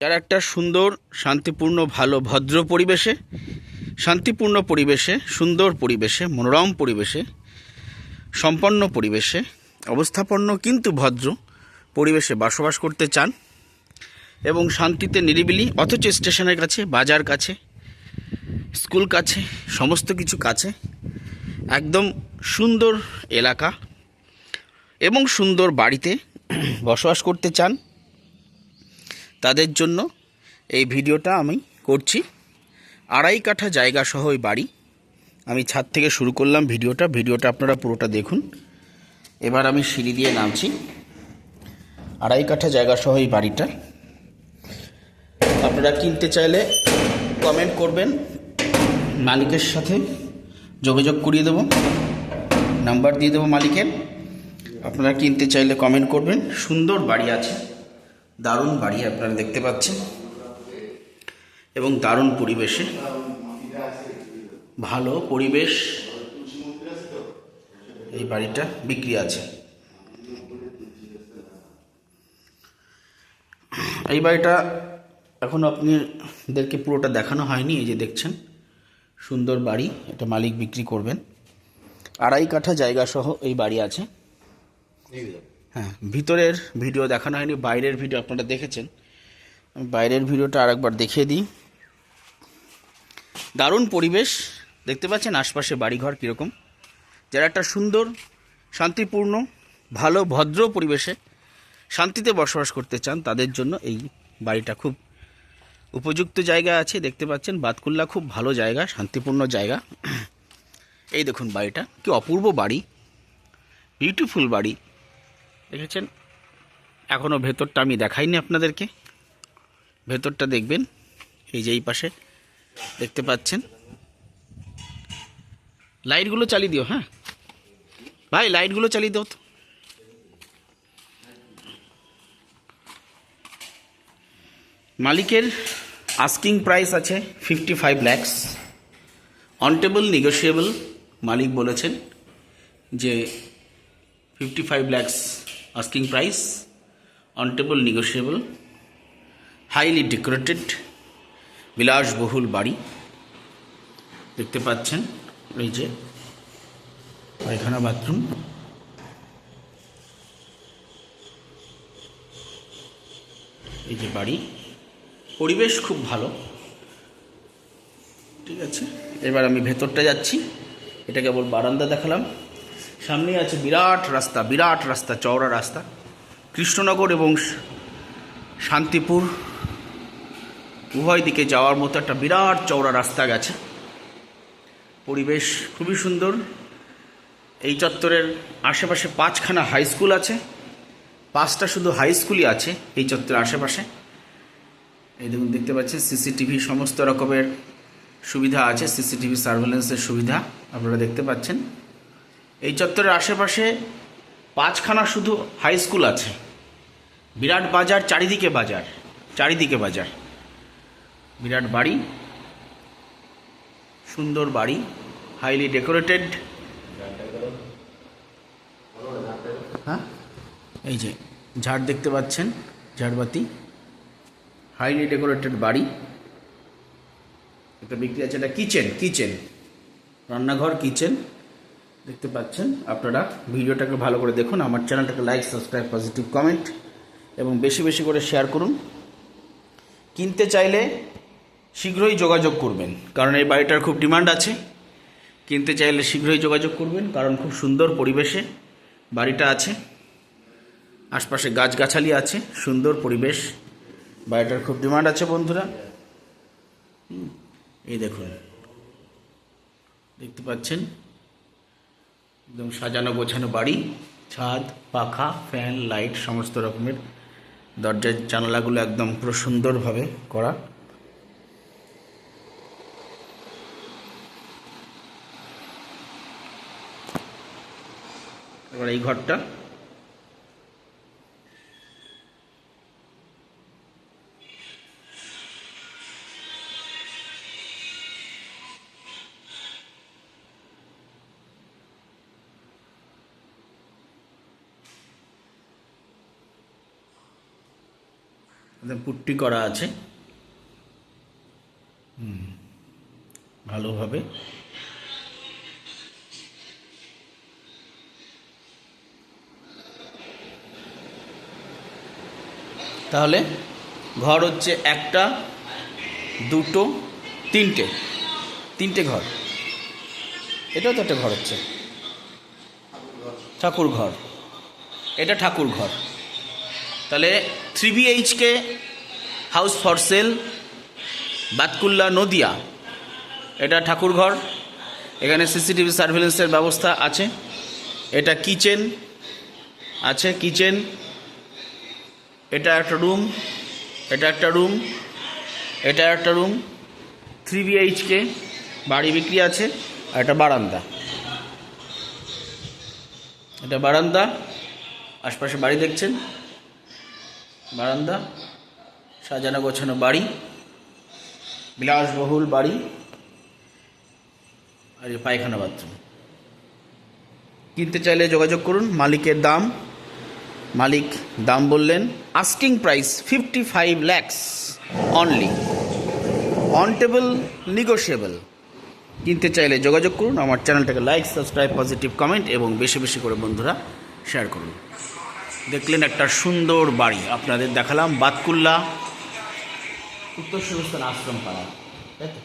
যারা একটা সুন্দর, শান্তিপূর্ণ, ভালো, ভদ্র পরিবেশে, শান্তিপূর্ণ পরিবেশে, সুন্দর পরিবেশে, মনোরম পরিবেশে, সম্পন্ন পরিবেশে, অবস্থাপন্ন কিন্তু ভদ্র পরিবেশে বসবাস করতে চান এবং শান্তিতে নিরিবিলি, অথচ স্টেশনের কাছে, বাজার কাছে, স্কুল কাছে, সমস্ত কিছু কাছে, একদম সুন্দর এলাকা এবং সুন্দর বাড়িতে বসবাস করতে চান। তাদের জন্য এই ভিডিওটা আমি করছি। আড়াই কাঠা জায়গা সহ ওই বাড়ি। আমি ছাদ থেকে শুরু করলাম ভিডিওটা। ভিডিওটা আপনারা পুরোটা দেখুন। এবার আমি সিঁড়ি দিয়ে নামছি। আড়াই কাঠা জায়গা সহ এই বাড়িটা। আপনারা কিনতে চাইলে কমেন্ট করবেন। মালিকের সাথে যোগাযোগ করিয়ে দেবো। নাম্বার দিয়ে দেবো মালিকের। আপনারা কিনতে চাইলে কমেন্ট করবেন। সুন্দর বাড়ি আছে। দারুণ বাড়ি আপনারা দেখতে পাচ্ছেন। এবং দারুণ পরিবেশে। ভালো পরিবেশ। এই বাড়িটা বিক্রি আছে। এই বাড়িটা এখন আপনাদেরকে পুরোটা দেখানো হয়নি, এই যে দেখছেন। সুন্দর বাড়ি, এটা মালিক বিক্রি করবেন। আড়াই কাঠা জায়গা সহ এই বাড়ি আছে। হ্যাঁ ভিতরের ভিডিও দেখানো হয়নি, বাইরের ভিডিও আপনারা দেখেছেন। বাইরের ভিডিওটা আরেকবার দেখিয়ে দিই। দারুণ পরিবেশ, দেখতে পাচ্ছেন আশপাশে বাড়িঘর কীরকম। যারা একটা সুন্দর, শান্তিপূর্ণ, ভালো, ভদ্র পরিবেশে শান্তিতে বসবাস করতে চান, তাদের জন্য এই বাড়িটা খুব উপযুক্ত জায়গা আছে। দেখতে পাচ্ছেন বাতকুল্লা খুব ভালো জায়গা, শান্তিপূর্ণ জায়গা। এই দেখুন বাড়িটা, কি অপূর্ব বাড়ি। বিউটিফুল বাড়ি। দেখেছেন? এখনও ভেতরটা আমি দেখাইনি আপনাদেরকে। ভেতরটা দেখবেন, এই যে এই পাশে দেখতে পাচ্ছেন। লাইটগুলো চালিয়ে দিও হ্যাঁ? ভাই, লাইটগুলো চালিয়ে দাও তো। মালিকের আস্কিং প্রাইস আছে fifty five lakhs on table negotiable মালিক বলেছেন যে fifty five lakhs asking price on table negotiable highly decorated বিলাসবহুল বাড়ি দেখতে পাচ্ছেন, এই যে পায়খানা বাথরুম এই যে বাড়ি। পরিবেশ খুব ভালো। ঠিক আছে, এবার আমি ভেতরটা যাচ্ছি। এটা কেবল বারান্দা দেখালাম। সামনে আছে বিরাট রাস্তা বিরাট রাস্তা, চওড়া রাস্তা। কৃষ্ণনগর এবং শান্তিপুর উভয় দিকে যাওয়ার মতো একটা বিরাট চওড়া রাস্তা গেছে। পরিবেশ খুবই সুন্দর। এই চত্বরের আশেপাশে পাঁচখানা হাই স্কুল আছে। পাঁচটা শুধু হাই স্কুলই আছে এই চত্বরের আশেপাশে। এই দেখুন, দেখতে পাচ্ছেন সিসিটিভি সমস্ত রকমের সুবিধা আছে সিসিটিভি সার্ভেলেন্সের সুবিধা আপনারা দেখতে পাচ্ছেন। এই চত্বরের আশেপাশে পাঁচখানা শুধু হাই স্কুল আছে। বিরাট বাজার, চারিদিকে বাজার চারিদিকে বাজার। বিরাট বাড়ি, সুন্দর বাড়ি হাইলি ডেকোরেটেড হ্যাঁ? এই যে, ঝাড় দেখতে পাচ্ছেন, ঝাড়বাতি। হাইলি ডেকোরেটেড বাড়ি। এটা বিক্রি আছে, এটা কিচেন কিচেন রান্নাঘর কিচেন দেখতে পাচ্ছেন, আপনারা ভিডিওটাকে ভালো করে দেখুন, আমার চ্যানেলটাকে লাইক সাবস্ক্রাইব পজিটিভ কমেন্ট এবং বেশি বেশি করে শেয়ার করুন। কিনতে চাইলে শীঘ্রই যোগাযোগ করবেন, কারণ এই বাড়িটার খুব ডিমান্ড আছে। কিনতে চাইলে শীঘ্রই যোগাযোগ করবেন, কারণ খুব সুন্দর পরিবেশে বাড়িটা আছে। আশপাশে গাছগাছালি আছে, সুন্দর পরিবেশ। বাড়িটার খুব ডিমান্ড আছে, বন্ধুরা। এই দেখুন, দেখতে পাচ্ছেন? একদম সাজানো গোছানো বাড়ি, ছাদ, পাখা, ফ্যান, লাইট, সমস্ত রকমের। দরজার জানালাগুলো একদম পুরো সুন্দরভাবে করা। এবার এই ঘরটা পুট্টি করা আছে। ভালোভাবে। তাহলে ঘর হচ্ছে একটা, দুটো, তিনটে। তিনটে ঘর। এটাও তো একটা ঘর হচ্ছে। ঠাকুর ঘর। এটা ঠাকুর ঘর। তাহলে three BHK house for sale, Batkulla Nadia, এটা ঠাকুর ঘর এখানে সিসিটিভি সার্ভেলেন্সের ব্যবস্থা আছে। এটা কিচেন, আছে কিচেন, এটা একটা রুম, এটা একটা রুম, এটা একটা রুম থ্রি বিএইচকে বাড়ি বিক্রি আছে, আর এটা বারান্দা। এটা বারান্দা, আশপাশে বাড়ি দেখছেন। বারান্দা, সাজানো গোছানো বাড়ি, বিলাসবহুল বাড়ি, আর পায়খানা বাথরুম। কিনতে চাইলে যোগাযোগ করুন, মালিকের দাম, মালিক দাম বললেন asking price fifty five lakhs only on table negotiable কিনতে চাইলে যোগাযোগ করুন, আমার চ্যানেলটাকে লাইক সাবস্ক্রাইব পজিটিভ কমেন্ট এবং বেশি বেশি করে বন্ধুরা শেয়ার করুন। দেখলেন একটা সুন্দর বাড়ি। আপনাদের দেখালাম বাতকুল্লা। উত্তর সুরস্থান আশ্রম পাড়া তাই তো?